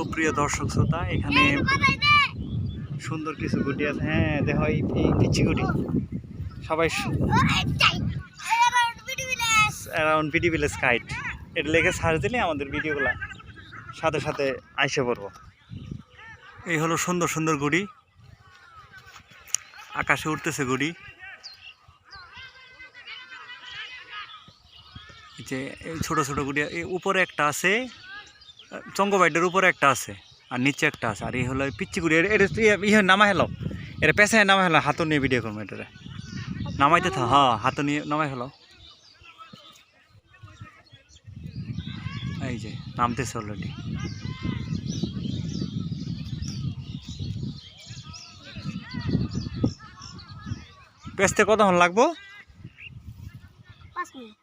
সুপ্রিয় দর্শক শ্রোতা এখানে সুন্দর কিছু গুটি আছে। হ্যাঁ দেখো এই পিচ্ছি গুটি। সবাই অ্যারাউন্ড ভিডি ভিলেজ কাইট এটা লেগে সার্চ দিলে আমাদের ভিডিওগুলো সাথে সাথে আইসে পড়ব। এই হলো সুন্দর সুন্দর গুড়ি আকাশে উঠতেছে গুড়ি যে এই ছোটো ছোটো গুড়ি এই উপরে একটা আছে। চঙ্গবাইটের উপরে একটা আছে, আর নিচে একটা আছে, আর এই হলো পিচ্চিগুড়ি। এর ইয়ে, ইয়ে নামা হলো। এর পেছায় নামা হলো হাতো নিয়ে ভিডিও করব এটা নামাইতে থা হ্যাঁ হাতো নিয়ে নামাই হলো। এই যে, নামতেছে অলরেডি পেঁচতে কতক্ষণ লাগবো? পাঁচ মিনিট।